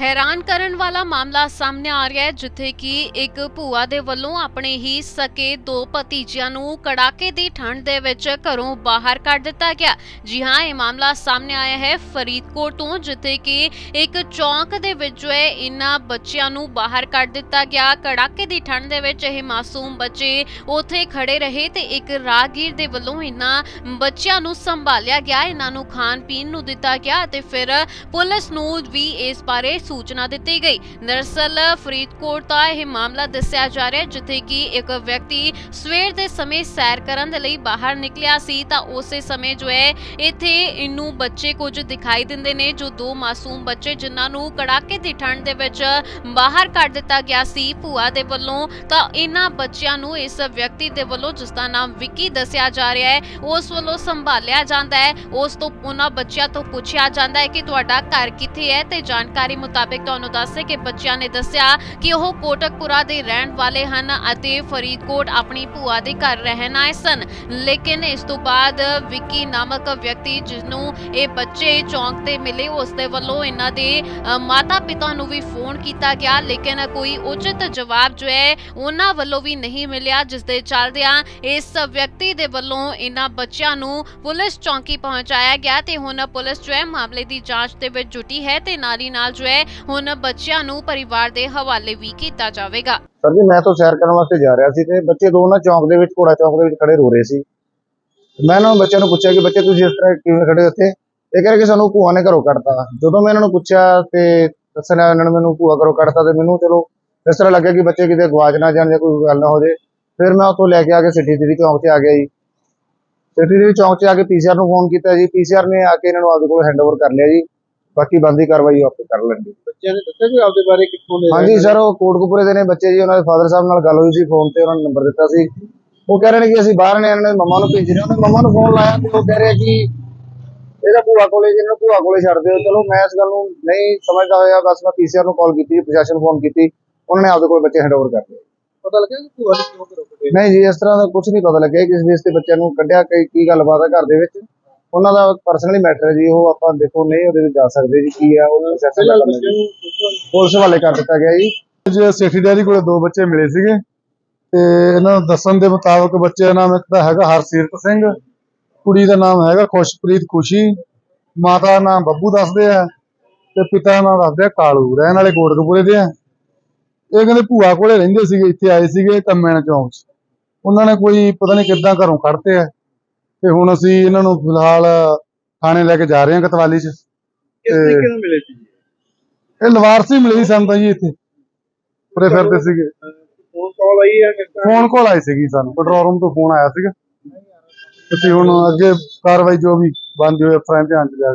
ਹੈਰਾਨ ਕਰਨ ਵਾਲਾ ਮਾਮਲਾ ਸਾਹਮਣੇ ਆ ਰਿਹਾ ਹੈ, ਜਿੱਥੇ ਕਿ ਇੱਕ ਭੂਆ ਦੇ ਵੱਲੋਂ ਆਪਣੇ ਹੀ ਸਕੇ ਦੋ ਭਤੀਜਿਆਂ ਨੂੰ ਕੜਾਕੇ ਦੀ ਠੰਡ ਦੇ ਵਿੱਚ ਘਰੋਂ ਬਾਹਰ ਕੱਢ ਦਿੱਤਾ ਗਿਆ। ਜੀ ਹਾਂ, ਇਹ ਮਾਮਲਾ ਸਾਹਮਣੇ ਆਇਆ ਹੈ ਫਰੀਦਕੋਟ ਤੋਂ, ਜਿੱਥੇ ਕਿ ਇੱਕ ਚੌਂਕ ਦੇ ਵਿੱਚ ਜੋ ਹੈ, ਇਹਨਾਂ ਬੱਚਿਆਂ ਨੂੰ ਬਾਹਰ ਕੱਢ ਦਿੱਤਾ ਗਿਆ। ਕੜਾਕੇ ਦੀ ਠੰਡ ਦੇ ਵਿੱਚ ਇਹ ਮਾਸੂਮ ਬੱਚੇ ਉੱਥੇ ਖੜੇ ਰਹੇ ਤੇ ਇੱਕ ਰਾਹਗੀਰ ਦੇ ਵੱਲੋਂ ਇਹਨਾਂ ਬੱਚਿਆਂ ਨੂੰ ਸੰਭਾਲਿਆ ਗਿਆ। ਇਹਨਾਂ ਨੂੰ ਖਾਣ ਪੀਣ ਨੂੰ ਦਿੱਤਾ ਗਿਆ ਤੇ ਫਿਰ ਪੁਲਿਸ ਨੂੰ ਵੀ ਇਸ ਬਾਰੇ ਸੂਚਨਾ ਦਿੱਤੀ ਗਈ। ਦਰਅਸਲ, ਫਰੀਦਕੋਟ ਦਾ ਇਹ ਮਾਮਲਾ ਦੱਸਿਆ ਜਾ ਰਿਹਾ ਜਿੱਥੇ ਕਿ ਇੱਕ ਵਿਅਕਤੀ ਸਵੇਰ ਦੇ ਸਮੇਂ ਸੈਰ ਕਰਨ ਦੇ ਲਈ ਬਾਹਰ ਨਿਕਲਿਆ ਸੀ, ਤਾਂ ਉਸੇ ਸਮੇਂ ਜੋ ਹੈ, ਇੱਥੇ ਇਹਨੂੰ ਬੱਚੇ ਕੁਝ ਦਿਖਾਈ ਦਿੰਦੇ ਨੇ, ਜੋ ਦੋ ਮਾਸੂਮ ਬੱਚੇ ਜਿਨ੍ਹਾਂ ਨੂੰ ਕੜਾਕੇ ਦੀ ਠੰਡ ਦੇ ਵਿੱਚ ਬਾਹਰ ਕੱਢ ਦਿੱਤਾ ਗਿਆ ਸੀ ਭੂਆ ਦੇ ਵੱਲੋਂ, ਤਾਂ ਇਹਨਾਂ ਬੱਚਿਆਂ ਨੂੰ ਇਸ ਵਿਅਕਤੀ ਦੇ ਵੱਲੋਂ, ਜਿਸ ਦਾ ਨਾਮ ਵਿੱਕੀ ਦੱਸਿਆ ਜਾ ਰਿਹਾ ਹੈ, ਉਸ ਵੱਲੋਂ ਸੰਭਾਲਿਆ ਜਾਂਦਾ ਹੈ। ਉਸ ਤੋਂ ਉਹਨਾਂ ਬੱਚਿਆਂ ਤੋਂ ਪੁੱਛਿਆ ਜਾਂਦਾ ਹੈ ਕਿ ਤੁਹਾਡਾ ਘਰ ਕਿੱਥੇ ਹੈ, ਤੇ ਜਾਣਕਾਰੀ ਮੁਤਾਬਿਕ ਤੁਹਾਨੂੰ ਦੱਸੇ ਕਿ ਬੱਚਿਆਂ ਨੇ ਦੱਸਿਆ ਕਿ ਉਹ ਕੋਟਕਪੁਰਾ ਦੇ ਰਹਿਣ ਵਾਲੇ ਹਨ ਅਤੇ ਫਰੀਦਕੋਟ ਆਪਣੀ ਭੂਆ ਦੇ ਘਰ ਰਹਿਣ ਆਏ ਸਨ। ਲੇਕਿਨ ਇਸ ਤੋਂ ਬਾਅਦ ਵਿੱਕੀ ਨਾਮਕ ਵਿਅਕਤੀ ਜਿਸ ਨੂੰ ਇਹ ਬੱਚੇ ਚੌਂਕ ਤੇ ਮਿਲੇ, ਉਸ ਦੇ ਵੱਲੋਂ ਇਹਨਾਂ ਦੇ ਮਾਤਾ ਪਿਤਾ ਨੂੰ ਵੀ ਫੋਨ ਕੀਤਾ ਗਿਆ। ਲੇਕਿਨ ਕੋਈ ਉਚਿਤ ਜਵਾਬ ਜੋ ਹੈ, ਉਹਨਾਂ ਵੱਲੋਂ ਵੀ ਨਹੀਂ ਮਿਲਿਆ ਜਿਸ ਦੇ ਚੱਲਦਿਆਂ ਇਸ ਵਿਅਕਤੀ ਦੇ ਵੱਲੋਂ ਇਹਨਾਂ ਬੱਚਿਆਂ ਨੂੰ ਪੁਲਿਸ ਚੌਂਕੀ ਪਹੁੰਚਾਇਆ ਗਿਆ ਤੇ ਹੁਣ ਪੁਲਿਸ ਜੋ ਹੈ, ਮਾਮਲੇ ਦੀ ਜਾਂਚ ਦੇ ਵਿੱਚ ਜੁਟੀ ਹੈ ਤੇ ਨਾਲ ਹੀ ਨਾਲ ਜੋ ਹੈ ਹੁਣ ਬੱਚਿਆਂ ਨੂੰ ਪਰਿਵਾਰ ਦੇ ਹਵਾਲੇ ਵੀ ਕੀਤਾ ਜਾਵੇਗਾ। ਸਰ ਜੀ, ਮੈਂ ਤਾਂ ਸੈਰ ਕਰਨ ਵਾਸਤੇ ਜਾ ਰਿਹਾ ਸੀ ਤੇ ਬੱਚੇ ਦੋ ਚੌਂਕ ਦੇ ਵਿੱਚ, ਘੋੜਾ ਚੌਂਕ ਦੇ ਵਿੱਚ ਖੜੇ ਰੋ ਰਹੇ ਸੀ। ਮੈਂ ਇਹਨਾਂ ਬੱਚਿਆਂ ਨੂੰ ਪੁੱਛਿਆ ਕਿ ਬੱਚੇ ਤੁਸੀਂ ਇਸ ਤਰ੍ਹਾਂ ਕਿਵੇਂ ਖੜੇ ਹੋ ਇਹ ਕਹਿ ਰਹੇ ਕਿ ਸਾਨੂੰ ਭੂਆ ਨੇ ਘਰੋਂ ਕੱਢਤਾ। ਜਦੋਂ ਮੈਂ ਇਹਨਾਂ ਨੂੰ ਪੁੱਛਿਆ ਤੇ ਦੱਸਿਆ, ਇਹਨਾਂ ਨੇ ਮੈਨੂੰ ਭੂਆ ਘਰੋਂ ਕੱਢਤਾ ਤੇ ਮੈਨੂੰ ਚਲੋ ਇਸ ਤਰ੍ਹਾਂ ਲੱਗਿਆ ਕਿ ਬੱਚੇ ਕਿਤੇ ਗਵਾਚ ਨਾ ਜਾਣ ਜਾਂ ਕੋਈ ਗੱਲ ਨਾ ਹੋ ਜੇ। ਫਿਰ ਮੈਂ ਉੱਥੋਂ ਲੈ ਕੇ ਆ ਕੇ ਸਿੱਧੀ ਦੀਦੀ ਚੌਂਕ 'ਤੇ ਆ ਗਿਆ ਜੀ। ਸਿੱਧੀ ਦੀਦੀ ਚੌਂਕ 'ਚ ਆ ਕੇ ਪੀਸੀਆਰ ਨੂੰ ਫੋਨ ਕੀਤਾ ਜੀ। ਪੀਸੀਆਰ ਨੇ ਆ ਕੇ ਇਹਨਾਂ ਨੂੰ ਆਪਦੇ ਕੋਲ ਹੈਂਡਓਵਰ ਕਰ ਲਿਆ ਜੀ। ਬਾਕੀ ਬੰਦੀ ਕਾਰਵਾਈ ਉਹ ਆਪੇ ਕਰ ਲੈਣਗੇ। ਬੱਚਿਆਂ ਨੇ ਦੱਸਿਆ ਕੋਈ ਆਪਦੇ ਬਾਰੇ ਕਿੱਥੋਂ ਦੇ ਹਾਂਜੀ ਸਰ ਉਹ ਕੋਟਕਪੂਰੇ ਦੇ ਨੇ ਬੱਚੇ ਜੀ ਉਹਨਾਂ ਦੇ ਫਾਦਰ ਸਾਹਿਬ ਨਾਲ ਗੱਲ ਹੋਈ ਸੀ ਫੋਨ ਤੇ ਉਹਨਾਂ ਨੇ ਨੰਬਰ ਦਿੱਤਾ ਸੀ। ਉਹ ਕਹਿ ਰਹੇ ਨੇ ਕਿ ਅਸੀਂ ਬਾਹਰ ਨੇ ਇਹਨਾਂ ਮੰਮਾ ਨੂੰ ਭੇਜ ਰਹੇ ਉਹਨੇ ਮੰਮਾ ਨੂੰ ਫੋਨ ਲਾਇਆ ਤੇ ਉਹ ਕਹਿ ਰਿਹਾ ਕਿ ਇਹਦਾ ਭੂਆ ਕੋਲੇ ਜੀ ਇਹਨੂੰ ਭੂਆ ਕੋਲੇ ਛੱਡ ਦਿਓ। ਚਲੋ ਮੈਂ ਇਸ ਗੱਲ ਨੂੰ ਨਹੀਂ ਸਮਝਦਾ ਹੋਇਆ ਬਸ ਮੈਂ ਪੀਸੀਆਰ ਨੂੰ ਕਾਲ ਕੀਤੀ ਪ੍ਰਸ਼ਾਸਨ ਫੋਨ ਕੀਤੀ। ਉਹਨਾਂ ਨੇ ਆਪਦੇ ਕੋਲ ਬੱਚੇ ਹੈਂਡਓਵਰ ਕਰ ਲਏ। ਪਤਾ ਲੱਗਿਆ ਕਿ ਭੂਆ ਨੇ ਕਿਉਂ ਘਰੋਂ ਕੱਢੇ ਨਹੀਂ ਜੀ ਇਸ ਤਰ੍ਹਾਂ ਦਾ ਕੁਝ ਨਹੀਂ ਪਤਾ ਲੱਗਿਆ। ਕਿਸ ਬੇਸ ਤੇ ਬੱਚਿਆਂ ਨੂੰ ਕੱਢਿਆ ਕੀ ਕੀ ਗੱਲਬਾਤ ਹੈ ਘਰ ਦੇ ਵਿੱਚ? ਉਹਨਾਂ ਦਾ ਪਰਸਨਲੀ ਮੈਟਰ ਹੈ ਜੀ ਉਹ ਆਪਾਂ ਦੇਖੋ ਨਹੀਂ ਉਹਦੇ ਵਿੱਚ ਜਾ ਸਕਦੇ ਜੀ ਕੀ ਹੈ ਉਹ ਪ੍ਰੋਸੈਸ ਪਹਿਲਾਂ ਕਰਨਾ ਬੱਚਿਆਂ ਜੀ। ਨੂੰ ਪੁੱਛੋ ਪੁਲਿਸ ਹਵਾਲੇ ਕਰ ਦਿੱਤਾ ਗਿਆ ਜੀ। ਜੇ ਸੇਠੀ ਡੈਰੀ ਕੋਲੇ ਦੋ ਬੱਚੇ ਮਿਲੇ ਸੀਗੇ। ਤੇ ਇਹਨਾਂ ਨੂੰ ਦੱਸਣ ਦੇ ਮੁਤਾਬਕ ਬੱਚੇ ਦਾ ਨਾਮ ਇੱਕ ਤਾਂ ਹੈਗਾ ਹਰਸੀਰਤ ਸਿੰਘ ਕੁੜੀ ਦਾ ਨਾਮ ਹੈਗਾ ਖੁਸ਼ਪ੍ਰੀਤ ਖੁਸ਼ੀ ਮਾਤਾ ਦਾ ਨਾਮ ਬੱਬੂ ਦੱਸਦੇ ਆ ਤੇ ਪਿਤਾ ਦਾ ਨਾਮ ਦੱਸਦੇ ਆ ਕਾਲੂ ਰਹਿਣ ਵਾਲੇ ਕੋਟਕਪੂਰੇ ਦੇ ਆ। ਇਹ ਕਹਿੰਦੇ ਭੂਆ ਕੋਲੇ ਰਹਿੰਦੇ ਸੀਗੇ ਇੱਥੇ ਆਏ ਸੀਗੇ ਕੰਮੈਣ ਚੌਂਕ 'ਚ। ਉਹਨਾਂ ਨੇ ਕੋਈ ਪਤਾ ਨਹੀਂ ਕਿੱਦਾਂ ਘਰੋਂ ਕੱਢਤੇ ਆ। ਤੇ ਹੁਣ ਅਸੀਂ ਇਹਨਾਂ ਨੂੰ ਫਿਲਹਾਲ ਥਾਣੇ ਲੈ ਕੇ ਜਾ ਰਹੇ ਹਾਂ ਕਤਵਾਲੀ 'ਚ। ਕਿਸ ਤਰੀਕੇ ਨਾਲ ਮਿਲੇ ਸੀ ਇਹ ਲਵਾਰਸੀ ਮਿਲੀ ਸੀ ਸਾਨੂੰ ਤਾਂ ਜੀ ਇੱਥੇ। ਪਰੇ ਫਿਰਦੇ ਸੀਗੇ। ਫੋਨ ਕਾਲ ਆਈ ਹੈ ਕਿਸ ਤਰ੍ਹਾਂ? ਫੋਨ ਕਾਲ ਆਈ ਸੀਗੀ ਸਾਨੂੰ। ਕੰਟਰੋਲ ਰੂਮ ਤੋਂ ਫੋਨ ਆਇਆ ਸੀਗਾ। ਅਸੀਂ ਹੁਣ ਅੱਗੇ ਕਾਰਵਾਈ ਜੋ ਵੀ ਬਣਦੀ ਹੋਏ ਦੇ ਧਿਆਨ ਚ ਲਿਆ